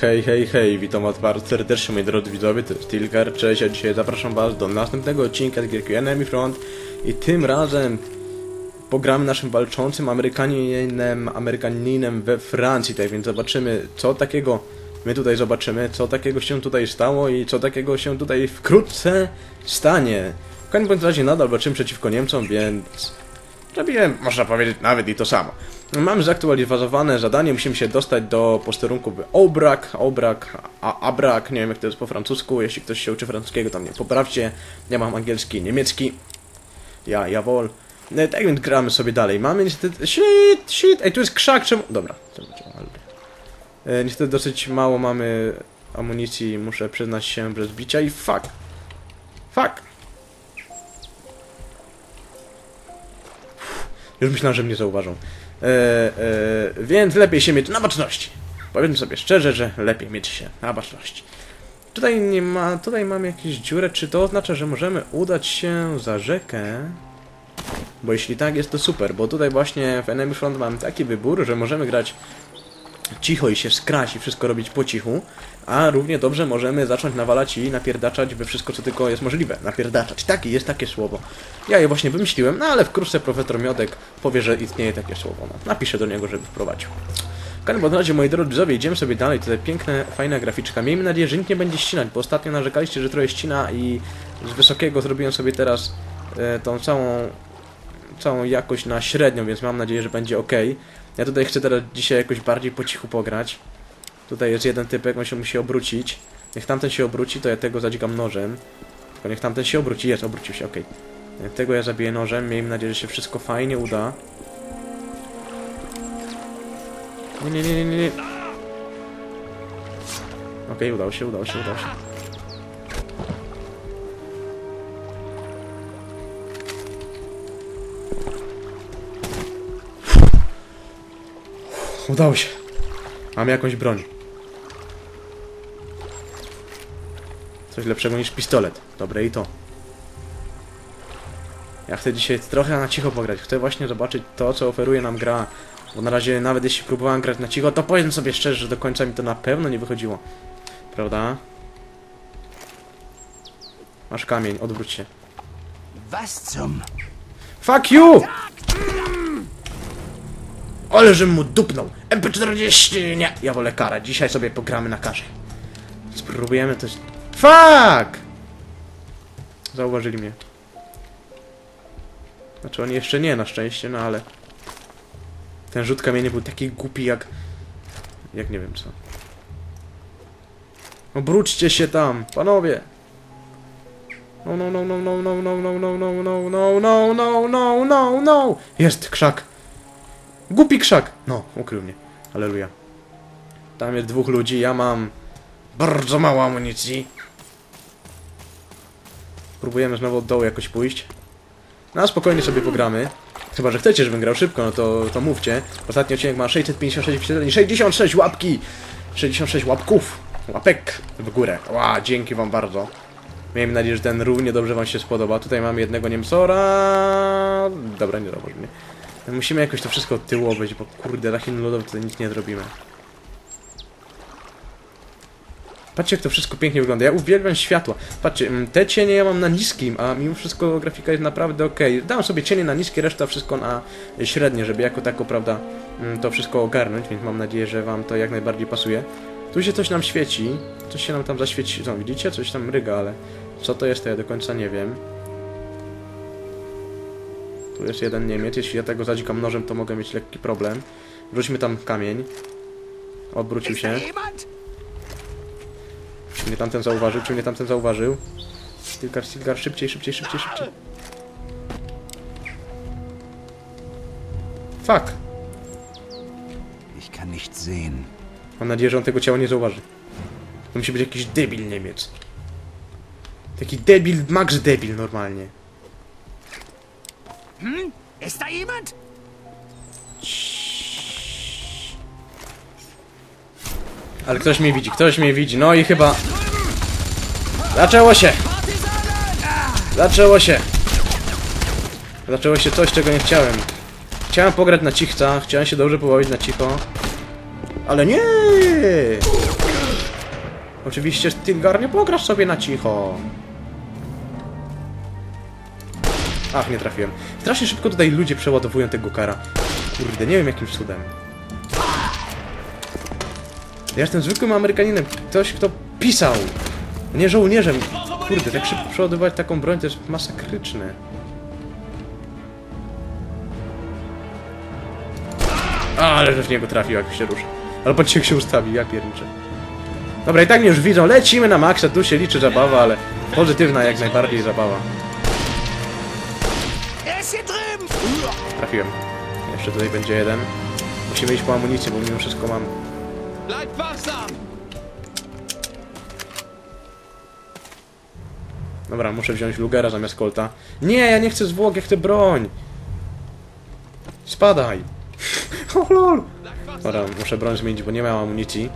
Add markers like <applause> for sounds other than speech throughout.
Hej, hej, hej, witam was bardzo serdecznie moi drodzy widzowie, to jest Tilker, cześć, a dzisiaj zapraszam was do następnego odcinka z gierki Enemy Front i tym razem pogramy naszym walczącym Amerykaninem, Amerykaninem we Francji, tak więc zobaczymy co takiego my tutaj zobaczymy, co takiego się tutaj stało i co takiego się tutaj wkrótce stanie. W każdym razie nadal walczymy przeciwko Niemcom, więc Zrobiłem, można powiedzieć, nawet i to samo. Mamy zaktualizowane zadanie, musimy się dostać do posterunku Obrak, Obrak, a Abrak, nie wiem jak to jest po francusku, jeśli ktoś się uczy francuskiego, tam mnie poprawcie. Ja mam angielski niemiecki. Ja, jawol. No, tak więc gramy sobie dalej. Mamy niestety... Shit, shit, ej, tu jest krzak, czemu... Dobra. E, niestety dosyć mało mamy amunicji, muszę przyznać się bez bicia i fuck. Fuck. Już myślałem, że mnie zauważą. E, e, więc lepiej się mieć na baczności. Powiedzmy sobie szczerze, że lepiej mieć się na baczności. Tutaj nie ma, tutaj mam jakieś dziurę. Czy to oznacza, że możemy udać się za rzekę? Bo jeśli tak, jest to super, bo tutaj właśnie w Enemy Front mam taki wybór, że możemy grać cicho i się skrać i wszystko robić po cichu, a równie dobrze możemy zacząć nawalać i napierdaczać we wszystko, co tylko jest możliwe. Napierdaczać. Taki jest takie słowo. Ja je właśnie wymyśliłem, no ale wkrótce profesor Miodek powie, że istnieje takie słowo. No, napiszę do niego, żeby wprowadził. W każdym razie, moi drodzy widzowie, idziemy sobie dalej. Tutaj piękne, fajna graficzka. Miejmy nadzieję, że nikt nie będzie ścinać, bo ostatnio narzekaliście, że trochę ścina i z wysokiego zrobiłem sobie teraz e, tą całą całą jakość na średnią, więc mam nadzieję, że będzie ok. Ja tutaj chcę teraz dzisiaj jakoś bardziej po cichu pograć. Tutaj jest jeden typek, on się musi obrócić. Niech tamten się obróci, to ja tego zadzikam nożem. Tylko niech tamten się obróci, jest, obrócił się, ok. Tego ja zabiję nożem, miejmy nadzieję, że się wszystko fajnie uda. Nie, nie, nie, nie, nie. Okej, udało się, udało się, udało się. Udało się. Mam jakąś broń. Coś lepszego niż pistolet. Dobre i to. Ja chcę dzisiaj trochę na cicho pograć. Chcę właśnie zobaczyć to, co oferuje nam gra. Bo na razie, nawet jeśli próbowałem grać na cicho, to powiem sobie szczerze, że do końca mi to na pewno nie wychodziło. Prawda? Masz kamień, odwróć się. Was zum? Fuck you! Ale mu dupnął. MP40, nie. Ja wolę kara. Dzisiaj sobie pogramy na karze. Spróbujemy też... Fuck! Zauważyli mnie. Znaczy oni jeszcze nie, na szczęście, no ale... Ten rzut kamienia był taki głupi jak... Jak nie wiem co. Obróćcie się tam, panowie! No, no, no, no, no, no, no, no, no, no, no, no, no, no, no, no, no! Jest krzak! Głupi krzak! No, ukrył mnie. Aleluja. Tam jest dwóch ludzi, ja mam bardzo mało amunicji. Próbujemy znowu od dołu jakoś pójść. No, spokojnie sobie pogramy. Chyba, że chcecie, żebym grał szybko, no to, to mówcie. Ostatni odcinek ma 656 wyświetleń, 66 łapki! 66 łapków! Łapek w górę. Ła, dzięki wam bardzo. Miejmy nadzieję, że ten równie dobrze wam się spodoba. Tutaj mamy jednego Niemcora. Dobra, nie dobra, nie. Musimy jakoś to wszystko od tyłu obejść, bo kurde, na Chin lodowy tutaj nic nie zrobimy. Patrzcie, jak to wszystko pięknie wygląda. Ja uwielbiam światła. Patrzcie, mm, te cienie ja mam na niskim, a mimo wszystko grafika jest naprawdę ok. Dałem sobie cienie na niskie, reszta wszystko na średnie, żeby jako tako, prawda, mm, to wszystko ogarnąć, więc mam nadzieję, że wam to jak najbardziej pasuje. Tu się coś nam świeci, coś się nam tam zaświeci. Co, widzicie? Coś tam ryga, ale co to jest, to ja do końca nie wiem. Tu jest jeden Niemiec, jeśli ja tego zadzikam nożem, to mogę mieć lekki problem. Wrzućmy tam kamień. Odwrócił się. Czy mnie tamten zauważył? Czy mnie tamten zauważył? Stilgar, Stilgar, szybciej, szybciej, szybciej, szybciej. Fuck! Ich kann nicht sehen. Mam nadzieję, że on tego ciała nie zauważy. To musi być jakiś debil Niemiec. Taki debil, max debil normalnie. Hm? Ist da jemand? Ale ktoś mnie widzi, ktoś mnie widzi. No i chyba... Zaczęło się! Zaczęło się! Zaczęło się coś, czego nie chciałem. Chciałem pograć na cichca, chciałem się dobrze pobawić na cicho. Ale nie! Oczywiście Stilgar, nie pograsz sobie na cicho. Ach, nie trafiłem. Strasznie szybko tutaj ludzie przeładowują tego kara. Kurde, nie wiem jakim cudem. Ja jestem zwykłym Amerykaninem. Ktoś, kto pisał. Nie żołnierzem. Kurde, tak szybko przeładować taką broń to jest masakryczne. Ale że w niego trafił, jak się ruszy. Albo cię się ustawił, ja pierniczę. Dobra, i tak mnie już widzą. Lecimy na maksa, tu się liczy zabawa, ale pozytywna jak najbardziej zabawa. Ist hier drüben! Trafiłem. Jeszcze tutaj będzie jeden. Musimy iść po amunicję, bo mimo wszystko mam. Dobra, muszę wziąć Lugera zamiast Colta. Nie, ja nie chcę zwłok, ja chcę broń! Spadaj! <laughs> O lol! Dobra, muszę broń zmienić, bo nie miałem amunicji.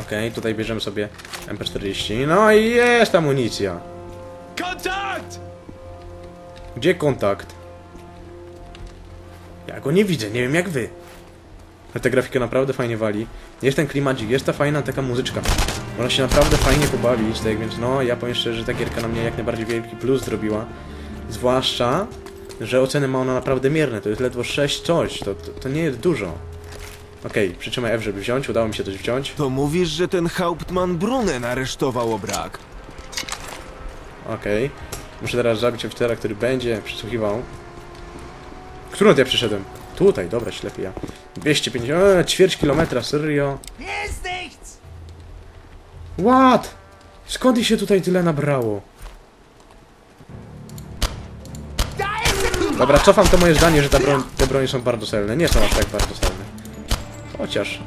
Okej, tutaj bierzemy sobie MP40. No i jest amunicja! Kontakt! Gdzie kontakt? Ja go nie widzę, nie wiem jak wy. Ale ta grafika naprawdę fajnie wali. Jest ten klimacik, jest ta fajna taka muzyczka. Można się naprawdę fajnie pobawić, tak więc no, ja powiem szczerze, że ta gierka na mnie jak najbardziej wielki plus zrobiła. Zwłaszcza, że oceny ma ona naprawdę mierne, to jest ledwo 6 coś, to, to, to nie jest dużo. Okej, przytrzymaj F, żeby wziąć, udało mi się coś wziąć. To mówisz, że ten Hauptmann Brunnen aresztował obrak. Okej. Muszę teraz zabić oficera, który będzie przysłuchiwał. Którąd ja przyszedłem? Tutaj, dobra, ślepy ja. 250, eee, ćwierć kilometra, serio? What? Skąd się tutaj tyle nabrało? Dobra, cofam to moje zdanie, że ta broń, te bronie są bardzo celne. Nie są aż tak bardzo celne. Chociaż,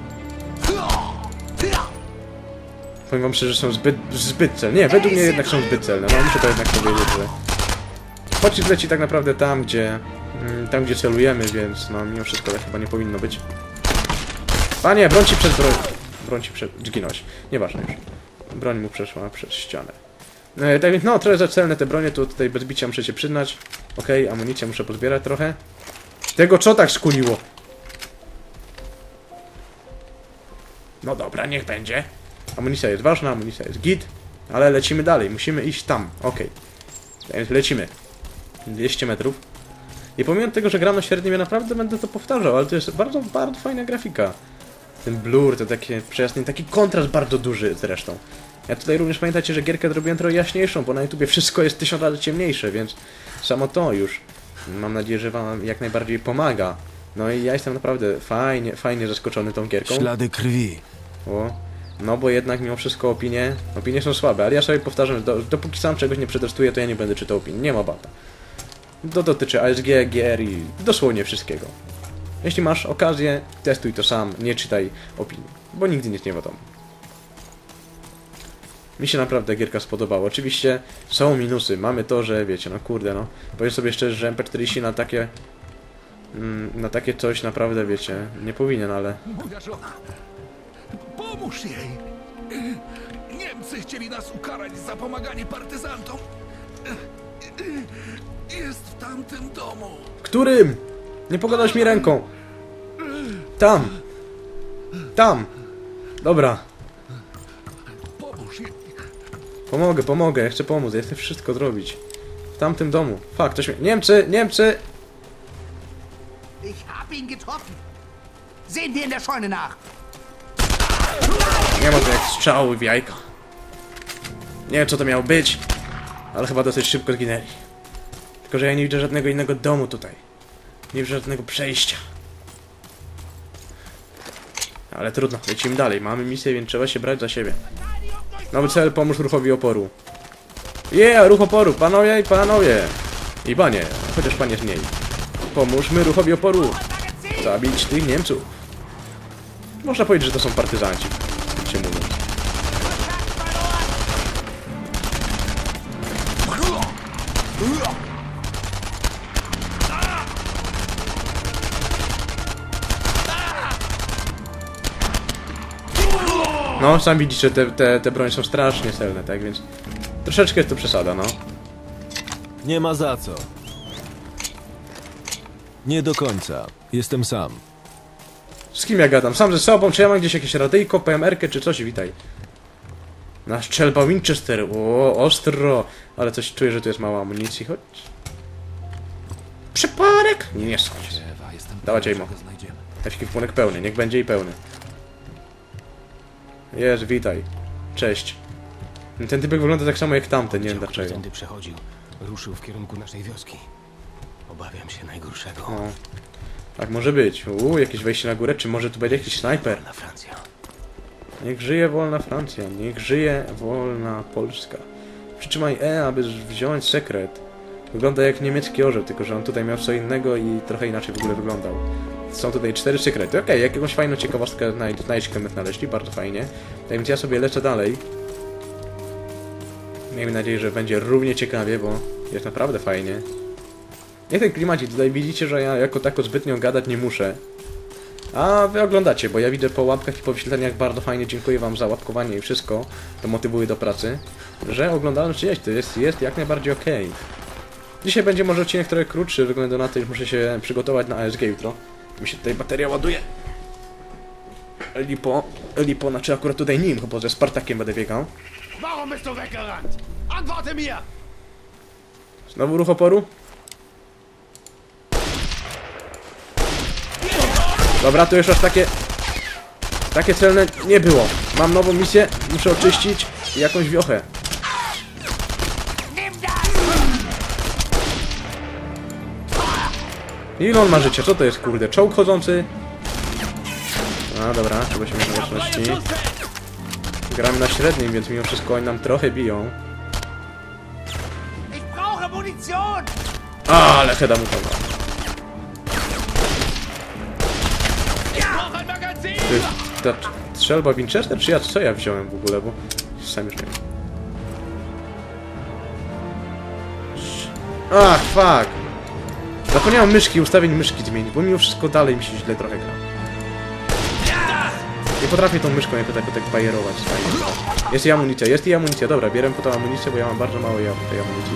powiem wam szczerze, że są zbyt, zbyt celne. Nie, według mnie jednak są zbyt celne. No, muszę to jednak powiedzieć, że... Pocisk leci tak naprawdę tam, gdzie... mm, Tam, gdzie celujemy, więc no, mimo wszystko tak chyba nie powinno być. Panie, broń ci przez broń... Broń ci przed... Zginąłeś. Nieważne już. Broń mu przeszła przez ścianę. E, tak więc, no, trochę za celne te bronie, to tutaj bez bicia muszę się przyznać. Okej, amunicję muszę pozbierać trochę. Tego co tak skuliło? No dobra, niech będzie. Amunicja jest ważna, amunicja jest git, ale lecimy dalej, musimy iść tam, okej. Tak Więc lecimy. 200 metrów. I pomimo tego, że gram na średnim, ja naprawdę będę to powtarzał, ale to jest bardzo, bardzo fajna grafika. Ten blur, to takie przejasnienie, taki kontrast bardzo duży zresztą. Ja tutaj również pamiętajcie, że gierkę zrobiłem trochę jaśniejszą, bo na YouTubie wszystko jest tysiąc razy ciemniejsze, więc samo to już mam nadzieję, że wam jak najbardziej pomaga. No i ja jestem naprawdę fajnie, fajnie zaskoczony tą gierką. Ślady krwi. O, no bo jednak mimo wszystko opinie, opinie są słabe, ale ja sobie powtarzam, że do, dopóki sam czegoś nie przetestuję, to ja nie będę czytał opinii, nie ma bata. To dotyczy ASG, GR i dosłownie wszystkiego. Jeśli masz okazję, testuj to sam, nie czytaj opinii, bo nigdy nic nie wiadomo. Mi się naprawdę gierka spodobała. Oczywiście są minusy. Mamy to, że wiecie, no kurde, no. Powiem sobie szczerze, że MP40 na takie... mm, Na takie coś naprawdę, wiecie, nie powinien, ale... Pomóż jej. Niemcy chcieli nas ukarać za pomaganie partyzantom. Jest w tamtym domu. Którym? Nie pogadałeś mi ręką. Tam. Tam. Dobra. Pomóż jej. Pomogę, pomogę. Ja chcę pomóc. Ja chcę wszystko zrobić. W tamtym domu. Fuck, ktoś mnie... Niemcy! Niemcy! Ich hab ihn getroffen! Sehen wir in der Scheune nach! Nie ma to jak strzały w jajka. Nie wiem co to miało być. Ale chyba dosyć szybko zginęli. Tylko, że ja nie widzę żadnego innego domu tutaj. Nie widzę żadnego przejścia. Ale trudno, lecimy dalej. Mamy misję, więc trzeba się brać za siebie. Nowy cel, pomóż ruchowi oporu. Yeah, ruch oporu, panowie i panowie. I panie, chociaż panie mniej. Pomóżmy ruchowi oporu. Zabić tych Niemców. Można powiedzieć, że to są partyzanci. No, sam widzicie, te, te, te broń są strasznie celne, tak więc troszeczkę jest to przesada, no. Nie ma za co. Nie do końca. Jestem sam. Z kim ja gadam? Sam ze sobą? Czy ja mam gdzieś jakieś radyjko, PMR-kę czy coś? Witaj. Na strzelba Winchester. O, ostro. Ale coś czuję, że tu jest mało amunicji. Chodź. Przypadek! Nie, nie schodź. Dawaj, Jaymo. Ekwipunek pełny, niech będzie i pełny. Jest, witaj. Cześć. Ten typek wygląda tak samo jak tamten, nie wiem dlaczego. tędy przechodził, ruszył w kierunku naszej wioski. Obawiam się najgorszego. No. Tak może być. Uuu, jakieś wejście na górę, czy może tu będzie jakiś snajper? Na Francja. Niech żyje wolna Francja, niech żyje wolna Polska. Przytrzymaj E, aby wziąć sekret. Wygląda jak niemiecki orzeł, tylko że on tutaj miał co innego i trochę inaczej w ogóle wyglądał. Są tutaj cztery sekrety. Okej, jakąś fajną ciekawostkę znajd- znaleźliśmy, znaleźli, bardzo fajnie. Tak więc ja sobie lecę dalej. Miejmy nadzieję, że będzie równie ciekawie, bo jest naprawdę fajnie. Nie ten klimacik, tutaj widzicie, że ja jako tako zbytnio gadać nie muszę. A wy oglądacie, bo ja widzę po łapkach i po wyświetleniach bardzo fajnie, dziękuję wam za łapkowanie i wszystko, to motywuje do pracy, że oglądalność jest, to jest, jest jak najbardziej okej. Dzisiaj będzie może odcinek trochę krótszy, względu na to, że muszę się przygotować na ASG jutro. Mi się tutaj bateria ładuje. Lipo, Lipo, znaczy akurat tutaj nim, bo ze Spartakiem będę biegał. Warum bist du weggerannt? Antworte mir! Znowu ruch oporu? Dobra, to już aż takie... Takie celne nie było. Mam nową misję, muszę oczyścić jakąś wiochę. Ile on ma życia? Co to jest, kurde? Czołg chodzący? A, dobra, trzeba się mieć na. Gramy na średnim, więc mimo wszystko oni nam trochę biją. A, ale heda mu! To ta strzelba Winchester, czy ja co ja wziąłem w ogóle, bo sam już nie wiem. Ach, fuck! Zapomniałem myszki, ustawień myszki zmienić, bo mimo wszystko dalej mi się źle trochę gra. Nie potrafię tą myszką jakby tak, tak bajerować. fajnie. Jest i amunicja, jest i amunicja. Dobra, bierę po tą amunicję, bo ja mam bardzo mało ja- tej amunicji.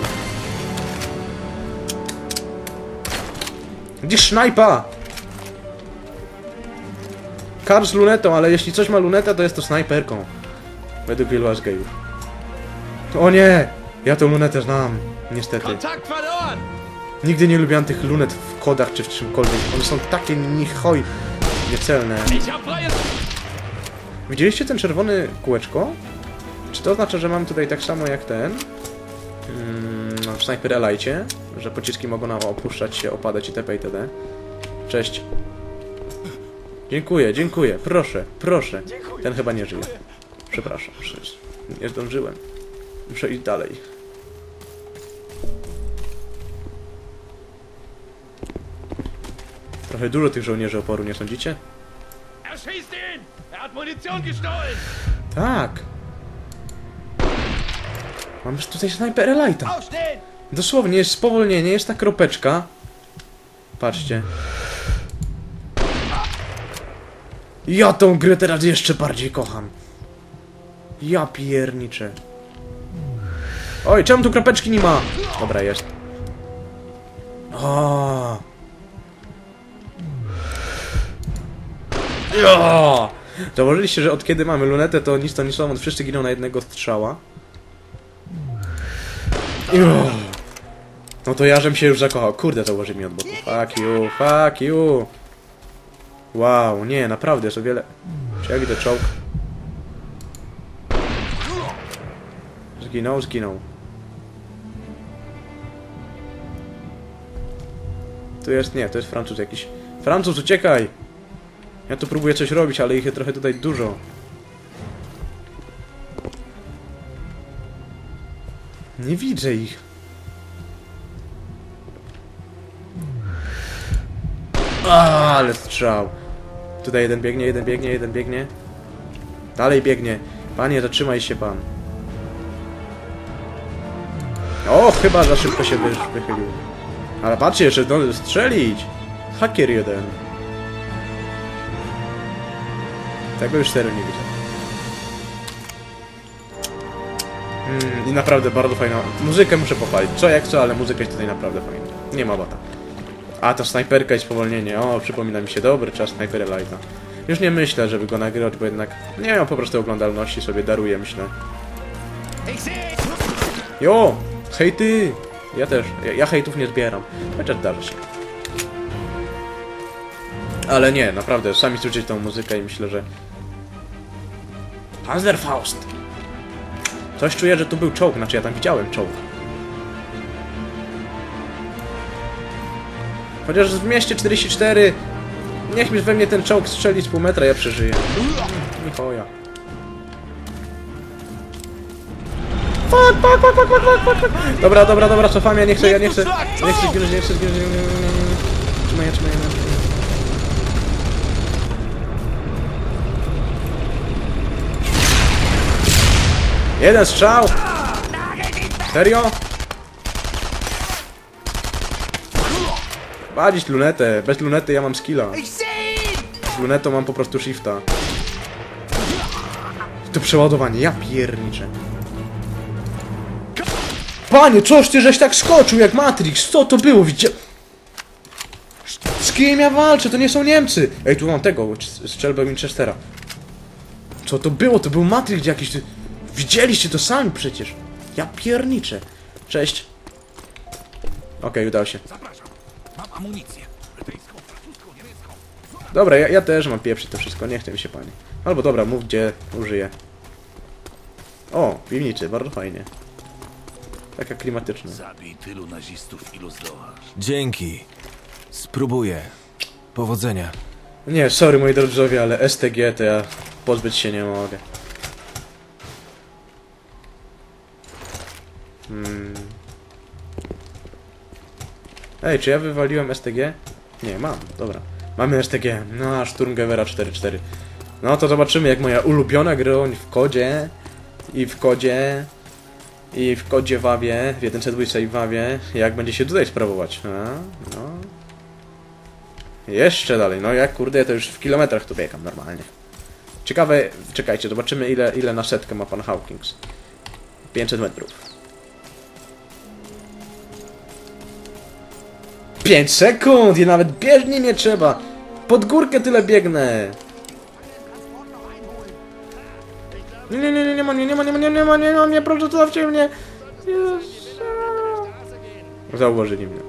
Gdzie snajpa? Kar z lunetą, ale jeśli coś ma lunetę, to jest to snajperką. Według wielu asgejów. O nie! Ja tą lunetę znam. Niestety. Kontakt! Nigdy nie lubiłem tych lunet w kodach czy w czymkolwiek. One są takie niechoj niecelne. Widzieliście ten czerwony kółeczko? Czy to oznacza, że mam tutaj tak samo jak ten? Mm, w Sniper Elite, że pociski mogą nam opuszczać się, opadać itp. itd. Cześć. Dziękuję, dziękuję. Proszę, proszę. Ten chyba nie żyje. Przepraszam, przecież nie zdążyłem. Muszę iść dalej. Trochę dużo tych żołnierzy oporu, nie sądzicie? Er! Tak. Mam już tutaj Elite'a. Aufstehen! Dosłownie jest spowolnienie, jest ta kropeczka. Patrzcie. Ja tą grę teraz jeszcze bardziej kocham. Ja pierniczę. Oj, czemu tu kropeczki nie ma? Dobra, jest. O. Ja! Zauważyliście, że od kiedy mamy lunetę, to nic to nic słowo, wszyscy giną na jednego strzała. Jo. No to ja żem się już zakochał. Kurde, założy mi od boku. Fuck you, fuck you. Wow, nie, naprawdę jest o wiele... Czy ja widzę czołg? Zginął, zginął. Tu jest, nie, to jest Francuz jakiś. Francuz, uciekaj! Ja tu próbuję coś robić, ale ich jest trochę tutaj dużo. Nie widzę ich. A, ale strzał. Tutaj jeden biegnie, jeden biegnie, jeden biegnie. Dalej biegnie. Panie, zatrzymaj się pan. O, chyba za szybko się wy- wychylił. Ale patrzcie, jeszcze zdążył strzelić. Hakier jeden. Tego już serio nie widzę. Mm, I naprawdę bardzo fajna. Muzykę muszę pochwalić. Co jak co, ale muzyka jest tutaj naprawdę fajna. Nie ma bata. A, ta snajperka i spowolnienie. O, przypomina mi się dobry czas Sniper Elite'a. Już nie myślę, żeby go nagrywać, bo jednak nie mam po prostu oglądalności, sobie daruję, myślę. Jo! Hejty! Ja też. Ja, ja hejtów nie zbieram. Chociaż zdarza się. Ale nie, naprawdę, sami słyszycie tą muzykę i myślę, że... Panzerfaust! Coś czuję, że tu był czołg, znaczy ja tam widziałem czołg. Chociaż w mieście 44... Niech mi we mnie ten czołg strzeli z pół metra, ja przeżyję. Michoja. Fuck, fuck, fuck, fuck, fuck, fuck, fuck. Dobra, dobra, dobra, cofam, ja nie chcę, ja nie chcę. Nie chcę zginąć, nie chcę zginąć. Trzymaj, trzymaj, trzymaj. Jeden strzał! Serio? Wadzić lunetę. Bez lunety ja mam skilla. Z lunetą mam po prostu shifta. To przeładowanie, ja pierniczę. Panie, coś ty żeś tak skoczył jak Matrix? Co to było? Widzia... Z kim ja walczę? To nie są Niemcy! Ej, tu mam tego, strzelbę Winchestera. Co to było? To był Matrix jakiś. Ty... Widzieliście to sami przecież. Ja pierniczę. Cześć. Okej, udało się. Zapraszam. Mam amunicję. Brytyjską, francuską, niemiecką. Dobra, ja, ja też mam pieprzyć to wszystko, nie chce mi się pani. Albo dobra, mów gdzie użyję. O, piwniczy, bardzo fajnie. Taka klimatyczna. Zabij tylu nazistów, ilu zdołasz. Dzięki. Spróbuję. Powodzenia. Nie, sorry moi drodzy ale STG to ja pozbyć się nie mogę. Hmm. Ej, czy ja wywaliłem STG? Nie, mam, dobra. Mamy STG. No, Sturmgewera 4.4. No to zobaczymy jak moja ulubiona broń w kodzie i w kodzie i w kodzie wawie, w 1.2 i wawie, jak będzie się tutaj sprawować. A, no. Jeszcze dalej, no jak kurde, to już w kilometrach tu biegam normalnie. Ciekawe, czekajcie, zobaczymy ile, ile na setkę ma pan Hawkins. 500 metrów. 5 sekund i nawet bieżni nie trzeba. Pod górkę tyle biegnę. Nie, nie, nie, nie, nie ma, nie, nie ma, nie ma, nie, nie ma, nie ma, nie, proszę zostawcie mnie. Zauważyli mnie.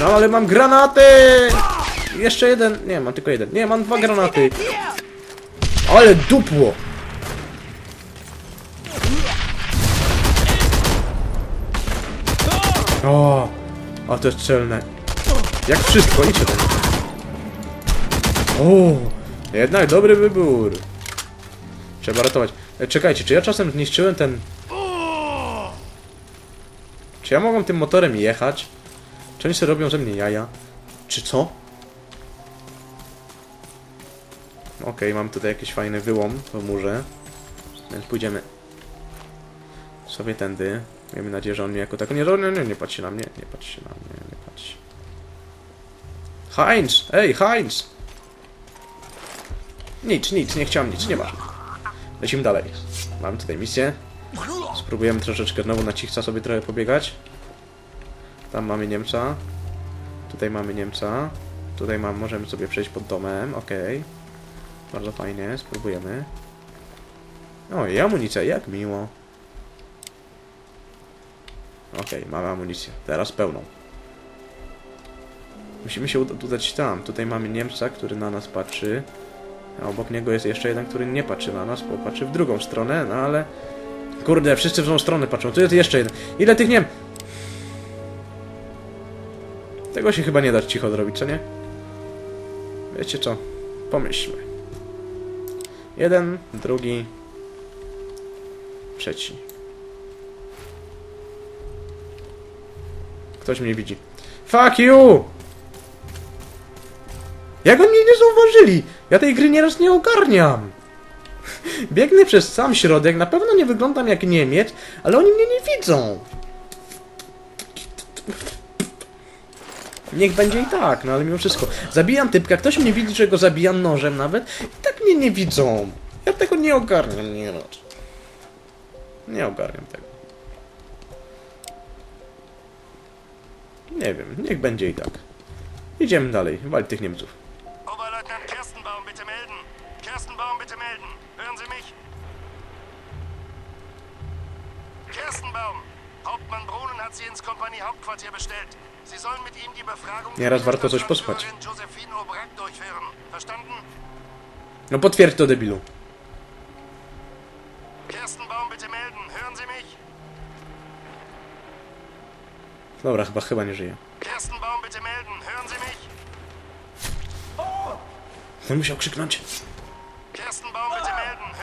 No ale mam granaty! Jeszcze jeden. Nie, mam tylko jeden. Nie, mam dwa granaty. Ale dupło! O, a to jest celne. Jak wszystko, idźcie tam. O, jednak dobry wybór. Trzeba ratować. E, czekajcie, czy ja czasem zniszczyłem ten... Czy ja mogłem tym motorem jechać? Czy oni sobie robią ze mnie jaja? Czy co? Okej, mam tutaj jakiś fajny wyłom w murze. Więc pójdziemy sobie tędy. Miejmy nadzieję, że on mnie jako tak... Nie, nie, nie, nie patrz się na mnie, nie patrz się na mnie, nie patrz. Heinz! Ej, Heinz! Nic, nic, nie chciałem nic, nie ma. Lecimy dalej. Mam tutaj misję. Spróbujemy troszeczkę znowu na cichca sobie trochę pobiegać. Tam mamy Niemca. Tutaj mamy Niemca. Tutaj mam, możemy sobie przejść pod domem, okej. Bardzo fajnie, spróbujemy. O, i amunicja, jak miło. Okej, mamy amunicję. Teraz pełną. Musimy się uda- udać tam. Tutaj mamy Niemca, który na nas patrzy. A obok niego jest jeszcze jeden, który nie patrzy na nas, bo patrzy w drugą stronę, no ale... Kurde, wszyscy w tą stronę patrzą. Tu jest jeszcze jeden. Ile tych Niem... Tego się chyba nie da cicho zrobić, co nie? Wiecie co? Pomyślmy. Jeden, drugi... Trzeci. Ktoś mnie widzi. Fuck you! Jak oni mnie nie zauważyli? Ja tej gry nieraz nie ogarniam. <laughs> Biegnę przez sam środek, na pewno nie wyglądam jak Niemiec, ale oni mnie nie widzą. Niech będzie i tak, no ale mimo wszystko. Zabijam typka, ktoś mnie widzi, że go zabijam nożem nawet i tak mnie nie widzą. Ja tego nie ogarniam nieraz. Nie ogarniam tego. Nie wiem, niech będzie i tak. Idziemy dalej, walić tych Niemców. Kirstenbaum, bitte melden. Hören Sie mich? Kirstenbaum, Hauptmann Brunnen hat Sie ins Kompaniehauptquartier bestellt. Sie sollen mit ihm die Befragung Nieraz warto coś posłuchać. Josephine durchführen. Verstanden? No potwierdź to, debilu. Kirstenbaum, bitte melden. Hören Sie mich? Dobra, chyba, chyba nie żyje. On musiał krzyknąć.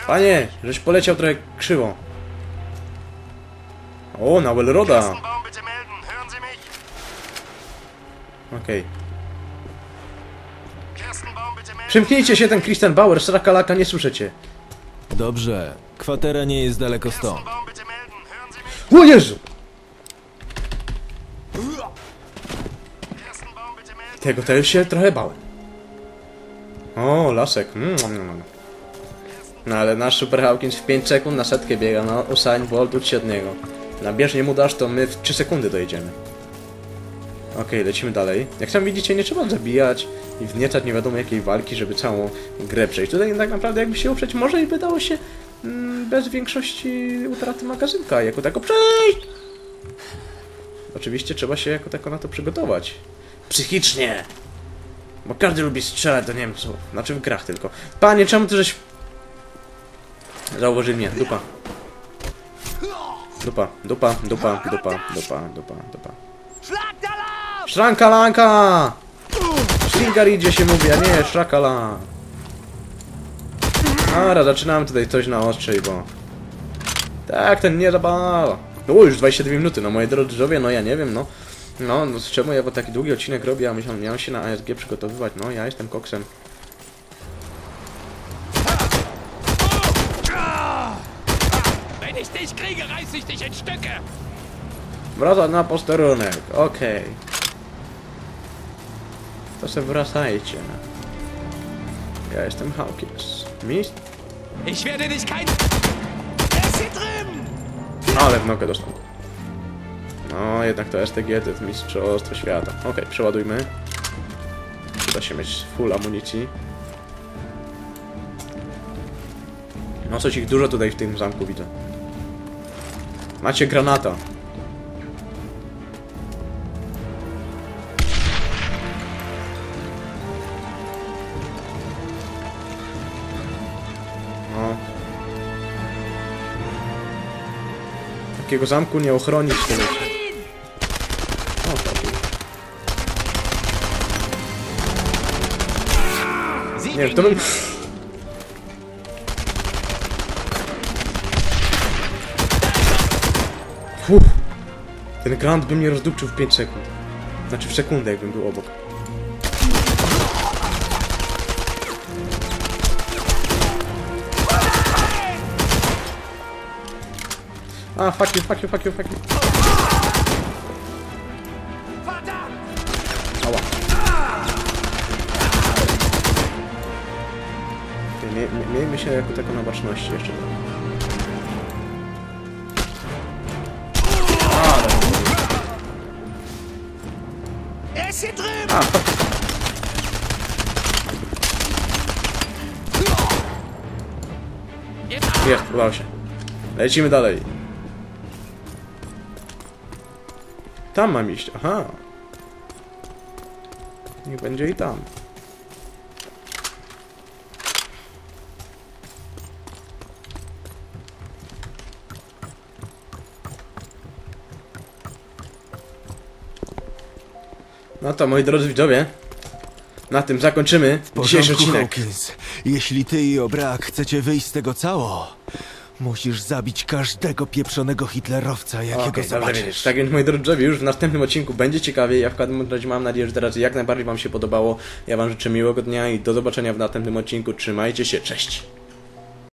Panie, żeś poleciał trochę krzywo. O, na Wellroda. Okej. Melden. Przymknijcie się, ten Christian Bauer, srakalaka, nie słyszycie. Dobrze, kwatera nie jest daleko stąd. O Jezu! Kirstenbaum, bitte melden. Tego też się trochę bałem. O, lasek. Mm. No ale nasz Super Hawkins w 5 sekund na setkę biega, no Usain Bolt ucz od niego. Na bieżnie mu dasz, to my w 3 sekundy dojedziemy. Okej, lecimy dalej. Jak sam widzicie, nie trzeba zabijać i wniecać nie wiadomo jakiej walki, żeby całą grę przejść. Tutaj tak naprawdę jakby się uprzeć, może i by dało się mm, bez większości utraty magazynka jako tako przejść. Oczywiście trzeba się jako tako na to przygotować. Psychicznie. Bo każdy lubi strzelać do Niemców. Znaczy w grach tylko. Panie, czemu ty żeś... Zauważył mnie. Dupa. Dupa, dupa, dupa, dupa, dupa, dupa, dupa. Schlagdalarm! Szrankalanka! Szlingaridzie się mówi, a nie szrakala. Dobra, zaczynamy tutaj coś na ostrzej, bo... Tak, ten nie zabala. No już 22 minuty, no moje drodzy no ja nie wiem, no. No, no z czemu ja bo taki długi odcinek robię, a myślałem, miałem się na ASG przygotowywać, no ja jestem koksem. Wraca na posterunek, okej. To se wracajcie. Ja jestem Hawkins. Mistrz? Ich werde dich kein... Ale w nogę dostał. No, jednak to STG to jest mistrzostwo świata. Okej, przeładujmy. Przyda się mieć full amunicji. No coś ich dużo tutaj w tym zamku widzę. Macie granata. No. Takiego zamku nie ochronić tym. Nie wiem, to bym... Fuh. Ten grant by mnie rozdupczył w 5 sekund. Znaczy w sekundę, jakbym był obok. A, fuck you, fuck you, fuck you, fuck you. Miejmy się jako taką na baczności jeszcze. Ale... A. Jest, udało się. Lecimy dalej. Tam mam iść, aha. Niech będzie i tam. No to moi drodzy widzowie, na tym zakończymy dzisiejszy Porządku, odcinek. Hawkins. Jeśli ty i Obrak chcecie wyjść z tego cało, musisz zabić każdego pieprzonego hitlerowca, jakiego dobrze zobaczysz. Tak więc moi drodzy, widzowie, już w następnym odcinku będzie ciekawie. Ja w każdym razie mam nadzieję, że teraz jak najbardziej wam się podobało. Ja wam życzę miłego dnia i do zobaczenia w następnym odcinku. Trzymajcie się, cześć!